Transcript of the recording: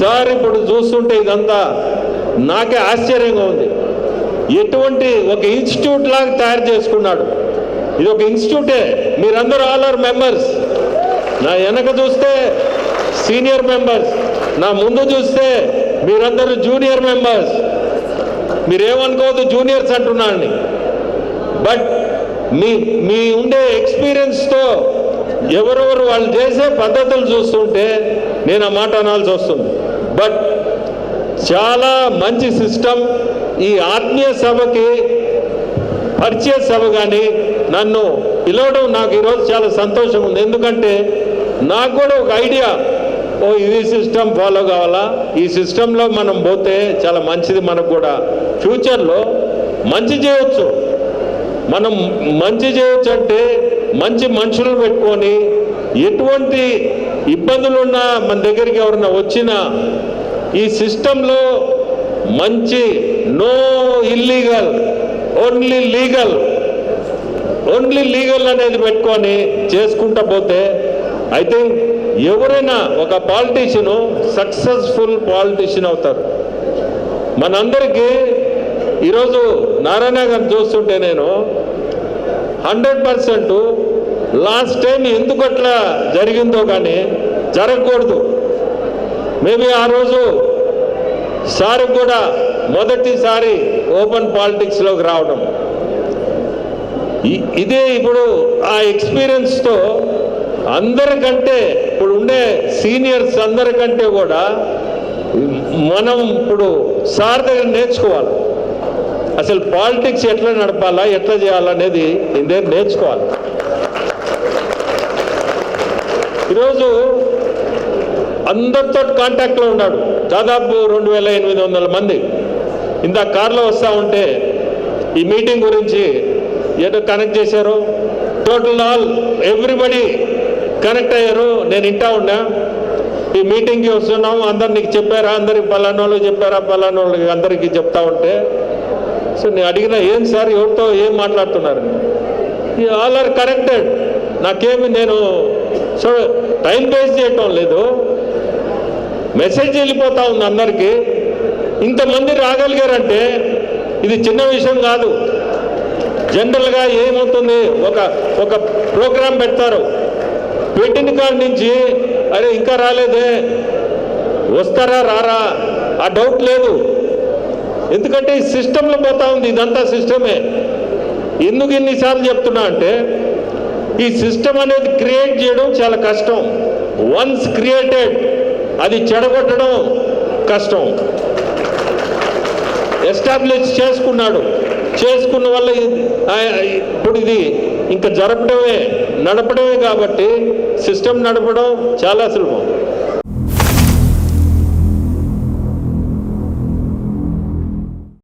Sir ఇప్పుడు చూస్తుంటే ఇదంతా నాకే ఆశ్చర్యంగా ఉంది. ఎటువంటి ఒక ఇన్స్టిట్యూట్ లాగా తయారు చేసుకున్నాడు. ఇది ఒక ఇన్స్టిట్యూటే. మీరందరూ ఆల్ ఆర్ మెంబర్స్. నా వెనక చూస్తే సీనియర్ మెంబర్స్. నా ముందు చూస్తే మీరందరూ జూనియర్ మెంబర్స్. మీరేమనుకోవద్దు జూనియర్స్ అంటున్నాను బట్ మీ మీ ఉండే ఎక్స్పీరియన్స్తో ఎవరెవరు వాళ్ళు చేసే పద్ధతులు చూస్తుంటే నేను ఆ మాట అనాల్సి వస్తుంది. బట్ చాలా మంచి సిస్టమ్ ఈ ఆత్మీయ సభకి పరిచయ సభ కానీ నన్ను పిలవడం నాకు ఈరోజు చాలా సంతోషం ఉంది. ఎందుకంటే నాకు కూడా ఒక ఐడియా ఓ ఇది సిస్టమ్ ఫాలో కావాలా? ఈ సిస్టంలో మనం పోతే చాలా మంచిది మనకు కూడా. ఫ్యూచర్లో మంచి చేయవచ్చు మనం మంచి చేయొచ్చు అంటే మంచి మనుషులు పెట్టుకొని ఎటువంటి ఇబ్బందులున్నా మన దగ్గరికి ఎవరన్నా వచ్చినా ఈ సిస్టంలో మంచి no illegal only legal only legal అనేది పెట్టుకొని చేసుకుంటా పోతే ఐ థింక్ ఎవరైనా ఒక పాలిటీషియన్ సక్సెస్ఫుల్ పాలిటీషియన్ అవుతారు. మనందరికీ ఈరోజు నారాయణ గారు చూస్తుంటే నేను హండ్రెడ్ పర్సెంట్ లాస్ట్ టైం ఎందుకు అట్లా జరిగిందో కానీ జరగకూడదు. మేబీ ఆ రోజు సార్ కూడా మొదటిసారి ఓపెన్ పాలిటిక్స్లోకి రావడం. ఇ- ఇదే ఇప్పుడు ఆ ఎక్స్పీరియన్స్తో అందరికంటే ఇప్పుడు ఉండే సీనియర్స్ అందరికంటే కూడా మనం ఇప్పుడు సార్ దగ్గర నేర్చుకోవాలి. అసలు పాలిటిక్స్ ఎట్లా నడపాలా ఎట్లా చేయాలనేది దీని నేర్చుకోవాలి. ఈరోజు అందరితో కాంటాక్ట్లో ఉన్నాడు. దాదాపు రెండు వేల ఎనిమిది వందల మంది. ఇందా కార్లో వస్తూ ఉంటే ఈ మీటింగ్ గురించి ఏదో కనెక్ట్ చేశారు. టోటల్ ఆల్ ఎవ్రీబడి కనెక్ట్ అయ్యారు. నేను ఇంటా ఉన్నా. ఈ మీటింగ్కి వస్తున్నాము అందరు నీకు చెప్పారా? అందరికి పలానోళ్ళు చెప్పారా? పలానోళ్ళకి అందరికీ చెప్తా ఉంటే. సో నేను అడిగిన ఏం సార్? ఎవరితో ఏం మాట్లాడుతున్నారు? ఆల్ ఆర్ కరెక్టెడ్ నాకేమి నేను సో టైం వేస్ట్ చేయటం లేదు. మెసేజ్ వెళ్ళిపోతా ఉంది అందరికీ. ఇంతమంది రాగలిగారంటే ఇది చిన్న విషయం కాదు. జనరల్గా ఏమవుతుంది? ఒక ఒక ప్రోగ్రాం పెడతారు. పెట్టిన కాడి నుంచి అరే ఇంకా రాలేదే. వస్తారా రారా? ఆ డౌట్ లేదు. ఎందుకంటే ఈ సిస్టంలో పోతా ఉంది ఇదంతా సిస్టమే. ఎందుకు ఇన్నిసార్లు చెప్తున్నా అంటే ఈ సిస్టమ్ అనేది క్రియేట్ చేయడం చాలా కష్టం. వన్స్ క్రియేటెడ్ అది చెడగొట్టడం కష్టం. ఎస్టాబ్లిష్ చేసుకున్నాడు. చేసుకున్న వల్ల ఇది- ఇప్పుడు ఇది ఇంకా జరపడమే నడపడమే కాబట్టి సిస్టమ్ నడపడం చాలా సులభం.